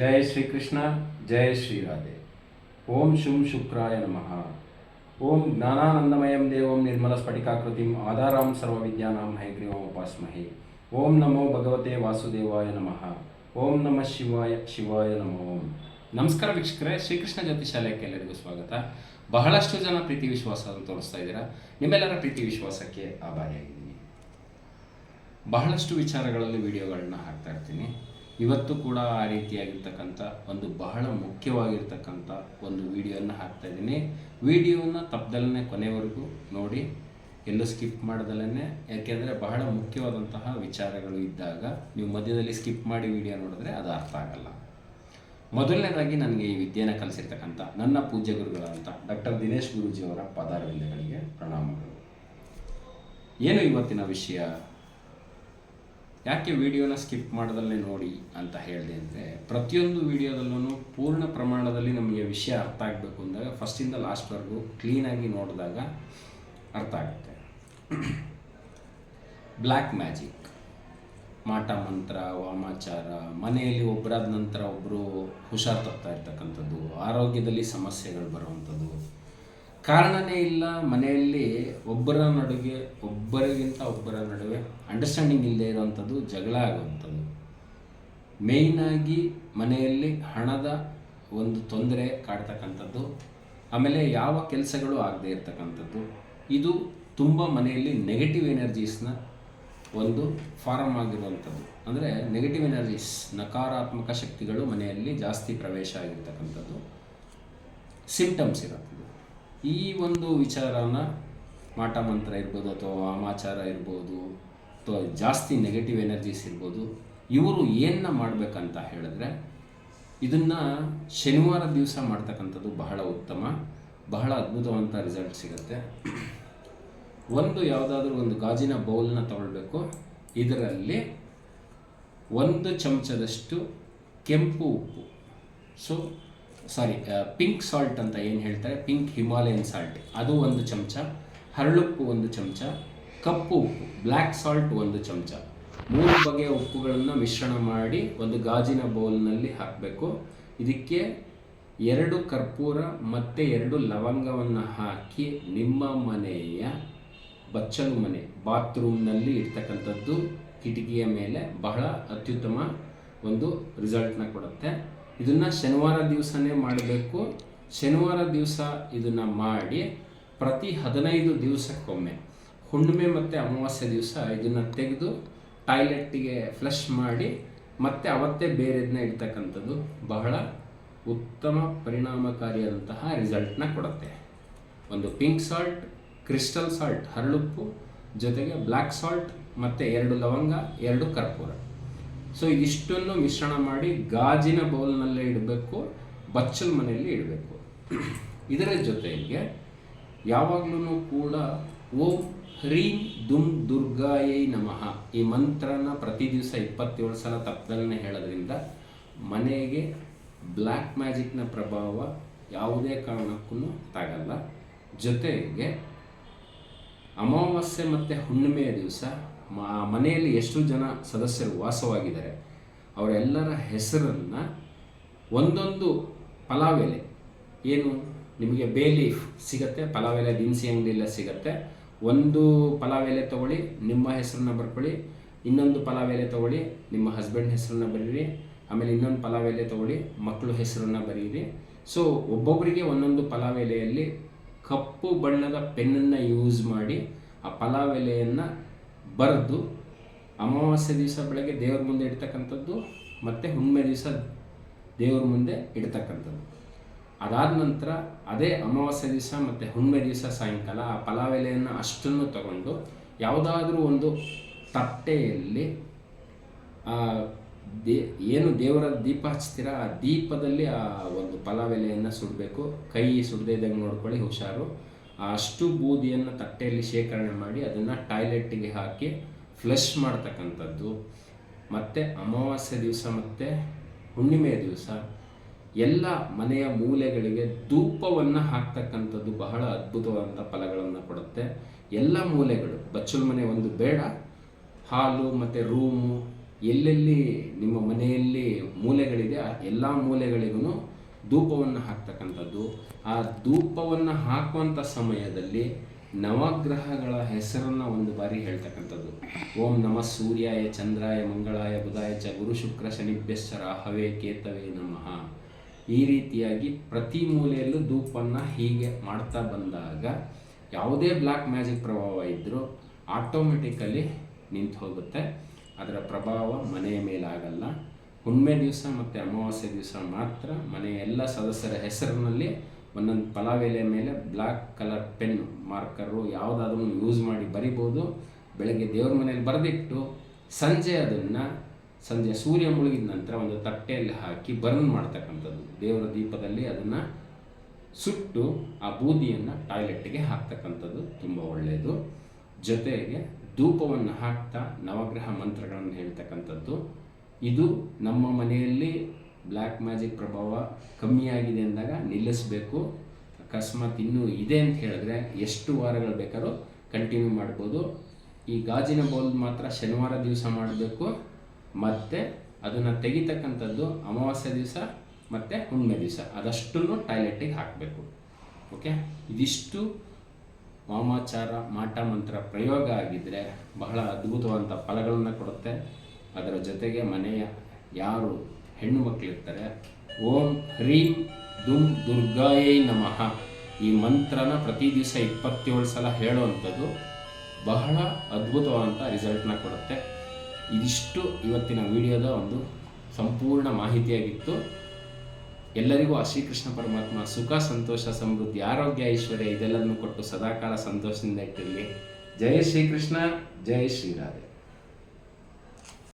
ಜಯ ಶ್ರೀಕೃಷ್ಣ, ಜಯ ಶ್ರೀರಾಧೆ. ಓಂ ಶುಂ ಶುಕ್ರಾಯ ನಮಃ. ಓಂ ಜ್ಞಾನಾನಂದಮಯಂ ದೇವಂ ನಿರ್ಮಲ ಸ್ಫಟಿಕಾಕೃತಿಂ ಆಧಾರಾಂ ಸರ್ವವಿದ್ಯಾನಾಂ ಹೈಗ್ರೀವಂ ಉಪಾಸ್ಮಹೆ. ಓಂ ನಮೋ ಭಗವತೆ ವಾಸುದೇವಾಯ ನಮಃ. ಓಂ ನಮಃ ಶಿವಾಯ ಶಿವಾಯ ನಮೋ. ಓಂ ನಮಸ್ಕಾರ ವೀಕ್ಷಕರೇ, ಶ್ರೀಕೃಷ್ಣ ಜ್ಯೋತಿ ಶಾಲೆಗೆ ಎಲ್ಲರಿಗೂ ಸ್ವಾಗತ. ಬಹಳಷ್ಟು ಜನ ಪ್ರೀತಿ ವಿಶ್ವಾಸವನ್ನು ತೋರಿಸ್ತಾ ಇದ್ದೀರಾ. ನಿಮ್ಮೆಲ್ಲರ ಪ್ರೀತಿ ವಿಶ್ವಾಸಕ್ಕೆ ಆಭಾರಿಯಾಗಿದ್ದೀನಿ. ಬಹಳಷ್ಟು ವಿಚಾರಗಳಲ್ಲಿ ವಿಡಿಯೋಗಳನ್ನ ಹಾಕ್ತಾ ಇರ್ತೀನಿ. ಇವತ್ತು ಕೂಡ ಆ ರೀತಿಯಾಗಿರ್ತಕ್ಕಂಥ ಒಂದು ಬಹಳ ಮುಖ್ಯವಾಗಿರ್ತಕ್ಕಂಥ ಒಂದು ವಿಡಿಯೋನ ಹಾಕ್ತಾ ಇದ್ದೀನಿ. ವಿಡಿಯೋನ ತಪ್ಪದಲ್ಲೇ ಕೊನೆವರೆಗೂ ನೋಡಿ, ಎಲ್ಲೂ ಸ್ಕಿಪ್ ಮಾಡ್ದಲೇ ಯಾಕೆಂದರೆ ಬಹಳ ಮುಖ್ಯವಾದಂತಹ ವಿಚಾರಗಳು ಇದ್ದಾಗ ನೀವು ಮಧ್ಯದಲ್ಲಿ ಸ್ಕಿಪ್ ಮಾಡಿ ವಿಡಿಯೋ ನೋಡಿದ್ರೆ ಅದು ಅರ್ಥ ಆಗಲ್ಲ. ಮೊದಲನೇದಾಗಿ ನನಗೆ ಈ ವಿದ್ಯೆನ ಕಲಿಸಿರ್ತಕ್ಕಂಥ ನನ್ನ ಪೂಜ್ಯ ಗುರುಗಳಂತ ಡಾಕ್ಟರ್ ದಿನೇಶ್ ಗುರೂಜಿಯವರ ಪದಾರ್ವಿಂದಗಳಿಗೆ ಪ್ರಣಾಮಗಳು. ಏನು ಇವತ್ತಿನ ವಿಷಯ? ಯಾಕೆ ವಿಡಿಯೋನ ಸ್ಕಿಪ್ ಮಾಡ್ದಲ್ಲೇ ನೋಡಿ ಅಂತ ಹೇಳಿದೆ ಅಂದರೆ, ಪ್ರತಿಯೊಂದು ವಿಡಿಯೋದಲ್ಲೂ ಪೂರ್ಣ ಪ್ರಮಾಣದಲ್ಲಿ ನಮಗೆ ವಿಷಯ ಅರ್ಥ ಆಗಬೇಕು ಅಂದಾಗ ಫಸ್ಟಿಂದ ಲಾಸ್ಟ್ವರೆಗೂ ಕ್ಲೀನಾಗಿ ನೋಡಿದಾಗ ಅರ್ಥ ಆಗುತ್ತೆ. ಬ್ಲ್ಯಾಕ್ ಮ್ಯಾಜಿಕ್ ಮಾಟ ಮಂತ್ರ, ವಾಮಾಚಾರ, ಮನೆಯಲ್ಲಿ ಒಬ್ಬರಾದ ನಂತರ ಒಬ್ಬರು ಹುಷಾರು ತಪ್ತಾ ಇರ್ತಕ್ಕಂಥದ್ದು, ಆರೋಗ್ಯದಲ್ಲಿ ಸಮಸ್ಯೆಗಳು ಬರುವಂಥದ್ದು. ಕಾರಣನೇ ಇಲ್ಲ ಮನೆಯಲ್ಲಿ ಒಬ್ಬರ ನಡುವೆ, ಒಬ್ಬರಿಗಿಂತ ಒಬ್ಬರ ನಡುವೆ ಅಂಡರ್ಸ್ಟ್ಯಾಂಡಿಂಗ್ ಇಲ್ಲದೆ ಇರುವಂಥದ್ದು ಜಗಳ ಆಗುವಂಥದ್ದು. ಮೇಯ್ನಾಗಿ ಮನೆಯಲ್ಲಿ ಹಣದ ಒಂದು ತೊಂದರೆ ಕಾಡ್ತಕ್ಕಂಥದ್ದು, ಆಮೇಲೆ ಯಾವ ಕೆಲಸಗಳು ಆಗದೆ ಇರ್ತಕ್ಕಂಥದ್ದು, ಇದು ತುಂಬ ಮನೆಯಲ್ಲಿ ನೆಗೆಟಿವ್ ಎನರ್ಜೀಸ್ನ ಒಂದು ಫಾರಮ್ ಆಗಿರುವಂಥದ್ದು. ಅಂದರೆ ನೆಗೆಟಿವ್ ಎನರ್ಜೀಸ್ ನಕಾರಾತ್ಮಕ ಶಕ್ತಿಗಳು ಮನೆಯಲ್ಲಿ ಜಾಸ್ತಿ ಪ್ರವೇಶ ಆಗಿರ್ತಕ್ಕಂಥದ್ದು. ಸಿಂಪ್ಟಮ್ಸ್ ಇರುತ್ತದೆ ಈ ಒಂದು ವಿಚಾರನ ಮಾಟ ಮಂತ್ರ ಇರ್ಬೋದು ಅಥವಾ ವಾಮಾಚಾರ ಇರ್ಬೋದು ಅಥವಾ ಜಾಸ್ತಿ ನೆಗೆಟಿವ್ ಎನರ್ಜೀಸ್ ಇರ್ಬೋದು, ಇವರು ಏನನ್ನ ಮಾಡಬೇಕಂತ ಹೇಳಿದ್ರೆ ಇದನ್ನು ಶನಿವಾರ ದಿವಸ ಮಾಡ್ತಕ್ಕಂಥದ್ದು ಬಹಳ ಉತ್ತಮ, ಬಹಳ ಅದ್ಭುತವಂತ ರಿಸಲ್ಟ್ ಸಿಗುತ್ತೆ. ಒಂದು ಯಾವುದಾದ್ರೂ ಒಂದು ಗಾಜಿನ ಬೌಲ್ನ ತಗೊಳ್ಬೇಕು. ಇದರಲ್ಲಿ ಒಂದು ಚಮಚದಷ್ಟು ಕೆಂಪು ಉಪ್ಪು. ಸೊ ಸಾರಿ ಪಿಂಕ್ ಸಾಲ್ಟ್ ಅಂತ ಏನು ಹೇಳ್ತಾರೆ? ಪಿಂಕ್ ಹಿಮಾಲಯನ್ ಸಾಲ್ಟ್ ಅದು ಒಂದು ಚಮಚ, ಹರಳುಪ್ಪು ಒಂದು ಚಮಚ, ಕಪ್ಪು ಉಪ್ಪು ಬ್ಲ್ಯಾಕ್ ಸಾಲ್ಟ್ ಒಂದು ಚಮಚ. ಮೂರು ಬಗೆಯ ಉಪ್ಪುಗಳನ್ನು ಮಿಶ್ರಣ ಮಾಡಿ ಒಂದು ಗಾಜಿನ ಬೌಲ್ನಲ್ಲಿ ಹಾಕಬೇಕು. ಇದಕ್ಕೆ ಎರಡು ಕರ್ಪೂರ ಮತ್ತು ಎರಡು ಲವಂಗವನ್ನು ಹಾಕಿ ನಿಮ್ಮ ಮನೆಯ ಬಚ್ಚಲು ಮನೆ ಬಾತ್ರೂಮ್ನಲ್ಲಿ ಇರ್ತಕ್ಕಂಥದ್ದು ಕಿಟಕಿಯ ಮೇಲೆ ಬಹಳ ಅತ್ಯುತ್ತಮ ಒಂದು ರಿಸಲ್ಟ್ನ ಕೊಡುತ್ತೆ. ಇದನ್ನು ಶನಿವಾರ ದಿವಸನೇ ಮಾಡಬೇಕು. ಶನಿವಾರ ದಿವಸ ಇದನ್ನು ಮಾಡಿ ಪ್ರತಿ ಹದಿನೈದು ದಿವಸಕ್ಕೊಮ್ಮೆ ಹುಣ್ಣಿಮೆ ಮತ್ತು ಅಮಾವಾಸ್ಯೆ ದಿವಸ ಇದನ್ನು ತೆಗೆದು ಟಾಯ್ಲೆಟ್ಟಿಗೆ ಫ್ಲಶ್ ಮಾಡಿ ಮತ್ತೆ ಅವತ್ತೇ ಬೇರೆದನ್ನ ಇಡ್ತಕ್ಕಂಥದ್ದು ಬಹಳ ಉತ್ತಮ ಪರಿಣಾಮಕಾರಿಯಾದಂತಹ ರಿಸಲ್ಟ್ನ ಕೊಡುತ್ತೆ. ಒಂದು ಪಿಂಕ್ ಸಾಲ್ಟ್, ಕ್ರಿಸ್ಟಲ್ ಸಾಲ್ಟ್, ಹರಳುಪ್ಪು, ಜೊತೆಗೆ ಬ್ಲ್ಯಾಕ್ ಸಾಲ್ಟ್ ಮತ್ತು ಎರಡು ಲವಂಗ, ಎರಡು ಕರ್ಪೂರ. ಸೊ ಇದಿಷ್ಟನ್ನು ಮಿಶ್ರಣ ಮಾಡಿ ಗಾಜಿನ ಬೌಲ್ನಲ್ಲೇ ಇಡಬೇಕು, ಬಚ್ಚಲ್ ಮನೆಯಲ್ಲಿ ಇಡಬೇಕು. ಇದರ ಜೊತೆಗೆ ಯಾವಾಗಲೂ ಕೂಡ ಓಂ ಹ್ರೀಂ ದುಮ್ ದುರ್ಗಾಯೈ ನಮಃ ಈ ಮಂತ್ರನ ಪ್ರತಿ ದಿವಸ ಇಪ್ಪತ್ತೇಳು ಸಲ ತಪ್ಪದಲ್ಲೇ ಹೇಳೋದ್ರಿಂದ ಮನೆಗೆ ಬ್ಲ್ಯಾಕ್ ಮ್ಯಾಜಿಕ್ನ ಪ್ರಭಾವ ಯಾವುದೇ ಕಾರಣಕ್ಕೂ ತಾಗಲ್ಲ. ಜೊತೆಗೆ ಅಮಾವಾಸ್ಯೆ ಮತ್ತು ಹುಣ್ಣಿಮೆಯ ದಿವಸ ಮನೆಯಲ್ಲಿ ಎಷ್ಟು ಜನ ಸದಸ್ಯರು ವಾಸವಾಗಿದ್ದಾರೆ, ಅವರೆಲ್ಲರ ಹೆಸರನ್ನು ಒಂದೊಂದು ಪಲಾವ್ ಏನು? ನಿಮಗೆ ಬೇ ಲೀಫ್ ಸಿಗುತ್ತೆ ಪಲಾವ್ ಎಲೆ ದಿನಸಿ ಅಂಗಡಿಯಲ್ಲ ಸಿಗುತ್ತೆ. ಒಂದು ಪಲಾವ್ ಎಲೆ ತೊಗೊಳ್ಳಿ, ನಿಮ್ಮ ಹೆಸರನ್ನ ಬರ್ಕೊಳ್ಳಿ, ಇನ್ನೊಂದು ಪಲಾವ್ ಎಲೆ ತೊಗೊಳ್ಳಿ, ನಿಮ್ಮ ಹಸ್ಬೆಂಡ್ ಹೆಸರನ್ನ ಬರೀರಿ, ಆಮೇಲೆ ಇನ್ನೊಂದು ಪಲಾವ್ ಎಲೆ ತೊಗೊಳ್ಳಿ ಮಕ್ಕಳು ಹೆಸರನ್ನ ಬರೀರಿ. ಸೊ ಒಬ್ಬೊಬ್ಬರಿಗೆ ಒಂದೊಂದು ಪಲಾವ್ ಎಲೆಯಲ್ಲಿ ಕಪ್ಪು ಬಣ್ಣದ ಪೆನ್ನನ್ನು ಯೂಸ್ ಮಾಡಿ, ಆ ಪಲಾವ್ ಎಲೆಯನ್ನು ಬರೆದು ಅಮಾವಾಸ್ಯೆ ದಿವಸ ಬೆಳಗ್ಗೆ ದೇವ್ರ ಮುಂದೆ ಇಡ್ತಕ್ಕಂಥದ್ದು ಮತ್ತು ಹುಣ್ಣಿಮೆ ದಿವಸ ದೇವ್ರ ಮುಂದೆ ಇಡ್ತಕ್ಕಂಥದ್ದು. ಅದಾದ ನಂತರ ಅದೇ ಅಮಾವಾಸ್ಯೆ ದಿವಸ ಮತ್ತು ಹುಣ್ಣಿಮೆ ದಿವಸ ಸಾಯಂಕಾಲ ಆ ಪಲಾವೆಲೆಯನ್ನು ಅಷ್ಟನ್ನು ತಗೊಂಡು ಯಾವುದಾದ್ರೂ ಒಂದು ತಟ್ಟೆಯಲ್ಲಿ ದೇ ಏನು ದೇವರ ದೀಪ ಹಚ್ತೀರ ಆ ದೀಪದಲ್ಲಿ ಆ ಒಂದು ಪಲಾವೆಲೆಯನ್ನು ಸುಡಬೇಕು. ಕೈ ಸುಡದೇ ಇದ್ದಂಗೆ ನೋಡ್ಕೊಳ್ಳಿ ಹುಷಾರು. ಅಷ್ಟು ಬೂದಿಯನ್ನು ತಟ್ಟೆಯಲ್ಲಿ ಶೇಖರಣೆ ಮಾಡಿ ಅದನ್ನು ಟಾಯ್ಲೆಟ್ಟಿಗೆ ಹಾಕಿ ಫ್ಲಶ್ ಮಾಡ್ತಕ್ಕಂಥದ್ದು. ಮತ್ತು ಅಮಾವಾಸ್ಯೆ ದಿವಸ ಮತ್ತು ಹುಣ್ಣಿಮೆಯ ದಿವಸ ಎಲ್ಲ ಮನೆಯ ಮೂಲೆಗಳಿಗೆ ಧೂಪವನ್ನು ಹಾಕ್ತಕ್ಕಂಥದ್ದು ಬಹಳ ಅದ್ಭುತವಾದಂಥ ಫಲಗಳನ್ನು ಕೊಡುತ್ತೆ. ಎಲ್ಲ ಮೂಲೆಗಳು, ಬಚ್ಚಲು ಮನೆ ಒಂದು ಬೇಡ, ಹಾಲು ಮತ್ತು ರೂಮು ಎಲ್ಲೆಲ್ಲಿ ನಿಮ್ಮ ಮನೆಯಲ್ಲಿ ಮೂಲೆಗಳಿದೆ, ಆ ಎಲ್ಲ ಮೂಲೆಗಳಿಗೂ ಧೂಪವನ್ನು ಹಾಕ್ತಕ್ಕಂಥದ್ದು. ಆ ಧೂಪವನ್ನು ಹಾಕುವಂಥ ಸಮಯದಲ್ಲಿ ನವಗ್ರಹಗಳ ಹೆಸರನ್ನು ಒಂದು ಬಾರಿ ಹೇಳ್ತಕ್ಕಂಥದ್ದು. ಓಂ ನಮ ಸೂರ್ಯಾಯ ಚಂದ್ರಾಯ ಮಂಗಳಾಯ ಬುಧಾಯ ಚ ಗುರು ಶುಕ್ರ ಶನಿಭ್ಯಶ್ಚ ರಾಹವೇ ಕೇತವೇ ನಮಃ. ಈ ರೀತಿಯಾಗಿ ಪ್ರತಿ ಮೂಲೆಯಲ್ಲೂ ಧೂಪವನ್ನು ಹೀಗೆ ಮಾಡ್ತಾ ಬಂದಾಗ ಯಾವುದೇ ಬ್ಲ್ಯಾಕ್ ಮ್ಯಾಜಿಕ್ ಪ್ರಭಾವ ಇದ್ದರೂ ಆಟೋಮೆಟಿಕಲಿ ನಿಂತು ಹೋಗುತ್ತೆ ಅದರ ಪ್ರಭಾವ ಮನೆಯ ಮೇಲಾಗಲ್ಲ. ಹುಣ್ಮೆ ದಿವಸ ಮತ್ತು ಅಮಾವಾಸ್ಯೆ ದಿವಸ ಮಾತ್ರ ಮನೆಯ ಎಲ್ಲ ಸದಸ್ಯರ ಹೆಸರಿನಲ್ಲಿ ಒಂದೊಂದು ಪಲಾವೆಲೆ ಮೇಲೆ ಬ್ಲ್ಯಾಕ್ ಕಲರ್ ಪೆನ್ ಮಾರ್ಕರು ಯಾವುದಾದ್ರೂ ಯೂಸ್ ಮಾಡಿ ಬರಿಬೋದು. ಬೆಳಗ್ಗೆ ದೇವ್ರ ಮನೇಲಿ ಬರೆದಿಟ್ಟು ಸಂಜೆ ಅದನ್ನು, ಸಂಜೆ ಸೂರ್ಯ ಮುಳುಗಿದ ನಂತರ ಒಂದು ತಟ್ಟೆಯಲ್ಲಿ ಹಾಕಿ ಬರ್ನ್ ಮಾಡ್ತಕ್ಕಂಥದ್ದು. ದೇವರ ದೀಪದಲ್ಲಿ ಅದನ್ನು ಸುಟ್ಟು ಆ ಬೂದಿಯನ್ನು ಟಾಯ್ಲೆಟ್ಗೆ ಹಾಕ್ತಕ್ಕಂಥದ್ದು ತುಂಬ ಒಳ್ಳೆಯದು. ಜೊತೆಗೆ ಧೂಪವನ್ನು ಹಾಕ್ತಾ ನವಗ್ರಹ ಮಂತ್ರಗಳನ್ನು ಹೇಳ್ತಕ್ಕಂಥದ್ದು. ಇದು ನಮ್ಮ ಮನೆಯಲ್ಲಿ ಬ್ಲ್ಯಾಕ್ ಮ್ಯಾಜಿಕ್ ಪ್ರಭಾವ ಕಮ್ಮಿಯಾಗಿದೆ ಅಂದಾಗ ನಿಲ್ಲಿಸಬೇಕು. ಅಕಸ್ಮಾತ್ ಇನ್ನೂ ಇದೆ ಅಂತ ಹೇಳಿದ್ರೆ ಎಷ್ಟು ವಾರಗಳು ಬೇಕಾದ್ರೂ ಕಂಟಿನ್ಯೂ ಮಾಡ್ಬೋದು. ಈ ಗಾಜಿನ ಬೌಲ್ ಮಾತ್ರ ಶನಿವಾರ ದಿವಸ ಮಾಡಬೇಕು. ಮತ್ತು ಅದನ್ನು ತೆಗಿತಕ್ಕಂಥದ್ದು ಅಮಾವಾಸ್ಯೆ ದಿವಸ ಮತ್ತು ಹುಣ್ಣಿಮೆ ದಿವಸ. ಅದಷ್ಟನ್ನು ಟಾಯ್ಲೆಟಿಗೆ ಹಾಕಬೇಕು. ಓಕೆ ಇದಿಷ್ಟು ವಾಮಾಚಾರ, ಮಾಟ ಮಂತ್ರ ಪ್ರಯೋಗ ಆಗಿದ್ದರೆ ಬಹಳ ಅದ್ಭುತವಾದಂಥ ಫಲಗಳನ್ನು ಕೊಡುತ್ತೆ. ಅದರ ಜೊತೆಗೆ ಮನೆಯ ಯಾರು ಹೆಣ್ಣು ಮಕ್ಕಳಿರ್ತಾರೆ ಓಂ ಹ್ರೀಂ ದುಂ ದುರ್ಗಾಯೈ ನಮಃ. ಈ ಮಂತ್ರನ ಪ್ರತಿ ದಿವಸ ಇಪ್ಪತ್ತೇಳು ಸಲ ಹೇಳುವಂಥದ್ದು ಬಹಳ ಅದ್ಭುತವಾದಂಥ ರಿಸಲ್ಟ್ನ ಕೊಡುತ್ತೆ. ಇದಿಷ್ಟು ಇವತ್ತಿನ ವಿಡಿಯೋದ ಒಂದು ಸಂಪೂರ್ಣ ಮಾಹಿತಿಯಾಗಿತ್ತು. ಎಲ್ಲರಿಗೂ ಆ ಶ್ರೀಕೃಷ್ಣ ಪರಮಾತ್ಮ ಸುಖ, ಸಂತೋಷ, ಸಮೃದ್ಧಿ, ಆರೋಗ್ಯ, ಐಶ್ವರ್ಯ ಇದೆಲ್ಲವನ್ನು ಕೊಟ್ಟು ಸದಾಕಾಲ ಸಂತೋಷದಿಂದ ಇಟ್ಟಿರಲಿ. ಜಯ ಶ್ರೀಕೃಷ್ಣ ಜಯ ಶ್ರೀರಾಧೆ